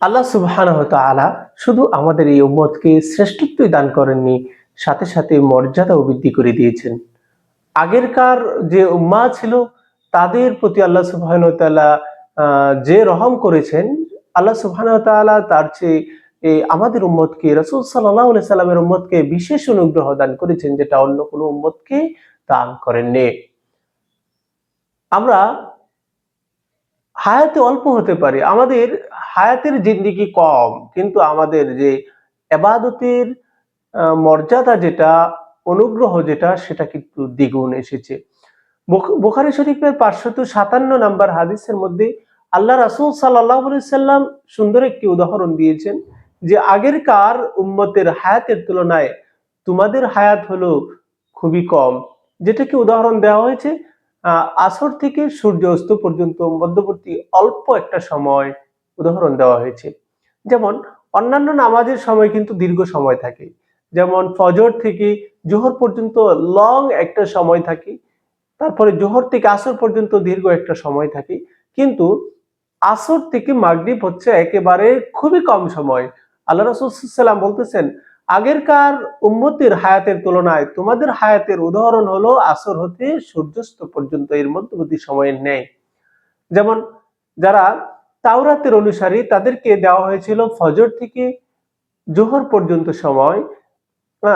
আল্লাহ সুবহান আলা শুধু আমাদের এই উম্মতকে শ্রেষ্ঠত্বই দান করেননি সাথে সাথে মর্যাদাও বৃদ্ধি করে দিয়েছেন। আগেরকার যে উম্মা ছিল তাদের প্রতি আল্লাহ সুবহান তাআলা আহ, যে রহম করেছেন আল্লাহ সুবহান তাআলা তার চেয়ে আমাদের উম্মতকে রসুল সাল্লাহ সাল্লামের উম্মতকে বিশেষ অনুগ্রহ দান করেছেন যেটা অন্য কোনো উম্মতকে দান করেননি। আমরা হায়াতে অল্প হতে পারে। আমাদের হায়াতের জিন্দিগি কম, কিন্তু আমাদের যে এবাদতের মর্যাদা যেটা, অনুগ্রহ যেটা, সেটা কিন্তু দ্বিগুণ এসেছে। বুখ- বুখারী শরীফের পাঁচশত সাতান্ন নাম্বার হাদিসের মধ্যে আল্লাহ রাসূল সাল্লাহ সাল্লাম সুন্দর একটি উদাহরণ দিয়েছেন যে, আগেরকার উম্মতের হায়াতের তুলনায় তোমাদের হায়াত হলো খুবই কম। যেটাকে উদাহরণ দেওয়া হয়েছে আসর থেকে সূর্য অস্ত পর্যন্ত মধ্যবর্তী অল্প একটা সময় উদাহরণ দেওয়া হয়েছে। যেমন, অন্যান্য নামাজের সময় কিন্তু দীর্ঘ সময় থাকে। যেমন, ফজর থেকে জোহর পর্যন্ত লং একটা সময় থাকে। তারপরে জোহর থেকে আসর পর্যন্ত দীর্ঘ একটা সময় থাকে। কিন্তু আসর থেকে মাগরিব হচ্ছে একেবারে খুবই কম সময়। আল্লাহ রসুলাম বলতেছেন আগেরকার উম্মতির হায়াতের তুলনায় তোমাদের হায়াতের উদাহরণ হলো আসর হতে সূর্যাস্ত পর্যন্ত এর মধ্যবর্তী সময়ের নেই। যেমন যারা তাওরাতের অনুসারী তাদেরকে দেওয়া হয়েছিল ফজর থেকে জোহর পর্যন্ত সময়।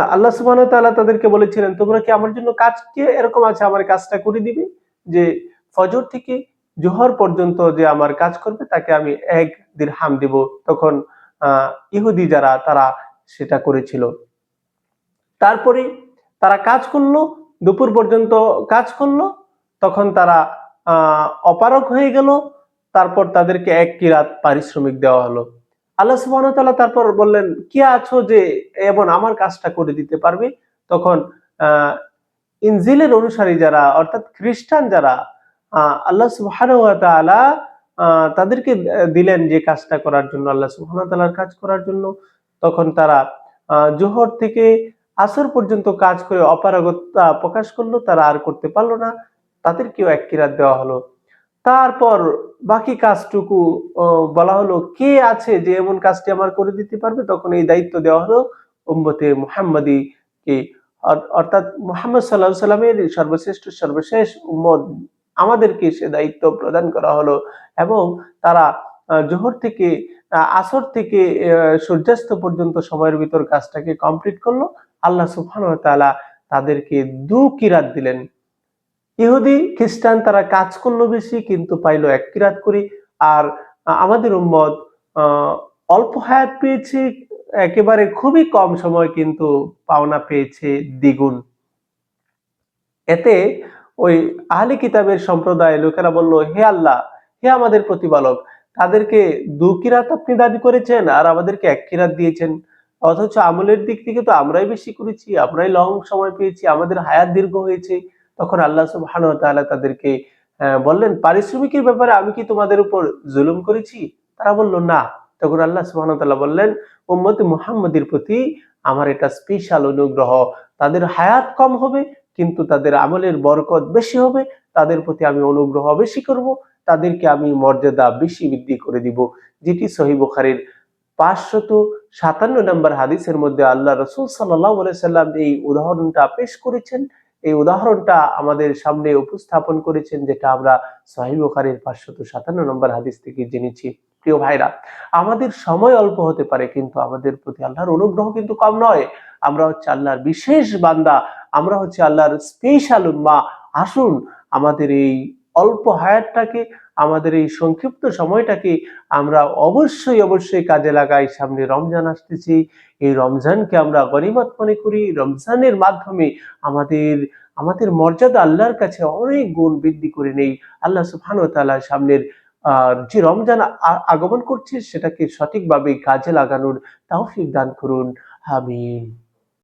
আল্লাহ সুবহান তাআলা তাদেরকে বলেছিলেন তোমরা কি আমার জন্য কাজ কি এরকম আছে আমার কাজটা করে দিবে? যে ফজর থেকে জোহর পর্যন্ত যে আমার কাজ করবে তাকে আমি এক দিরহাম দিব। তখন আহ, ইহুদি যারা তারা সেটা করেছিল। তারপরে তারা কাজ করল দুপুর পর্যন্ত কাজ করল তখন তারা অপারক হয়ে গেল তারপর তাদেরকে এক কিরাত পারিশ্রমিক দেওয়া হলো। আল্লাহ ওয়া তারপর বললেন কি আছো যে এমন আমার কাজটা করে দিতে পারবে? তখন ইনজিলের অনুসারী যারা অর্থাৎ খ্রিস্টান যারা আল্লাহ সুবহানাহু আহ, তাদেরকে দিলেন যে কাজটা করার জন্য আল্লাহ তাআলার কাজ করার জন্য। তখন তারা জোহর থেকে আসর পর্যন্ত কাজ করে অপারগতা প্রকাশ করল, তারা আর করতে পারল না। তাদেরকেও এক কিরাত দেওয়া হলো। তারপর বাকি কাজটুকু বলা হলো, কে আছে যে এমন কাজটি আমার করে দিতে পারবে? তখন এই দায়িত্ব দেওয়া হলো উম্মতে মুহাম্মাদি কে। অর্থাৎ মুহাম্মদ সাল্লাহ সাল্লামের সর্বশ্রেষ্ঠ, সর্বশেষ উম্মত আমাদেরকে সে দায়িত্ব প্রদান করা হলো এবং তারা জোহর থেকে আসর থেকে সূর্যাস্ত পর্যন্ত সময়ের ভিতর কাজটাকে কমপ্লিট করল। আল্লাহ ওয়া তাদেরকে দু কিরাত দিলেন। ইহুদি, খ্রিস্টান তারা কাজ করল বেশি, কিন্তু পাইলো এক কিরাত করি। আর আমাদের উম্মত অল্প হায়াত পেয়েছে, একেবারে খুবই কম সময় কিন্তু পাওনা পেয়েছে দ্বিগুণ। এতে ওই আহলে কিতাবের সম্প্রদায় লোকেরা বলল, হে আল্লাহ, হে আমাদের প্রতিপালক তাদেরকে দু কিরাত আপনি দাবি করেছেন আর আমাদেরকে এক কিরাত দিয়েছেন? অথচ আমলের দিক থেকে তো আমরাই বেশি করেছি, আমরাই লং সময় পেয়েছি, আমাদের হায়াত দীর্ঘ হয়েছে। তখন আল্লাহ সুবহানাহু ওয়া তাআলা তাদেরকে বললেন, পারিশ্রমিকের ব্যাপারে আমি কি তোমাদের উপর জুলুম করেছি? তারা বলল, না। তখন আল্লাহ সুবহানাহু ওয়া তাআলা বললেন, উম্মতে মুহাম্মাদের প্রতি আমার এটা স্পেশাল অনুগ্রহ। তাদের হায়াত কম হবে, কিন্তু তাদের আমলের বরকত বেশি হবে। তাদের প্রতি আমি অনুগ্রহ বেশি করব। তাদেরকে আমি মর্যাদা বেশি বৃদ্ধি করে দিব। যেটি সহি বুখারীর পাঁচশত সাতান্ন নম্বর হাদিসের মধ্যে আল্লাহ রসুল সাল্লাম এই উদাহরণটা পেশ করেছেন। এই উদাহরণটা আমাদের সামনে উপস্থাপন করেছেন, যেটা আমরা সহি বুখারীর পাঁচশত সাতান্ন নম্বর হাদিস থেকে জেনেছি। প্রিয় ভাইরা, আমাদের সময় অল্প হতে পারে, কিন্তু আমাদের প্রতি আল্লাহর অনুগ্রহ কিন্তু কম নয়। আমরা হচ্ছে আল্লাহর বিশেষ বান্দা, আমরা হচ্ছে আল্লাহর স্পেশাল উম্মা। আসুন, আমাদের এই অল্প হায়াতটাকে আমাদের এই সংক্ষিপ্ত সময়টাকে আমরা অবশ্যই অবশ্যই কাজে লাগাই। সামনে রমজান আসতেছি। এই রমজানকে আমরা গনিমত মনে করি। রমজানের মাধ্যমে আমাদের আমাদের মর্যাদা আল্লাহর কাছে অনেক গুণ বৃদ্ধি করে নেই। আল্লাহ ওয়া তাআলা সামনের যে রমজান আগমন করছে, সেটাকে সঠিকভাবে কাজে লাগানোর তৌফিক দান করুন। আমিন।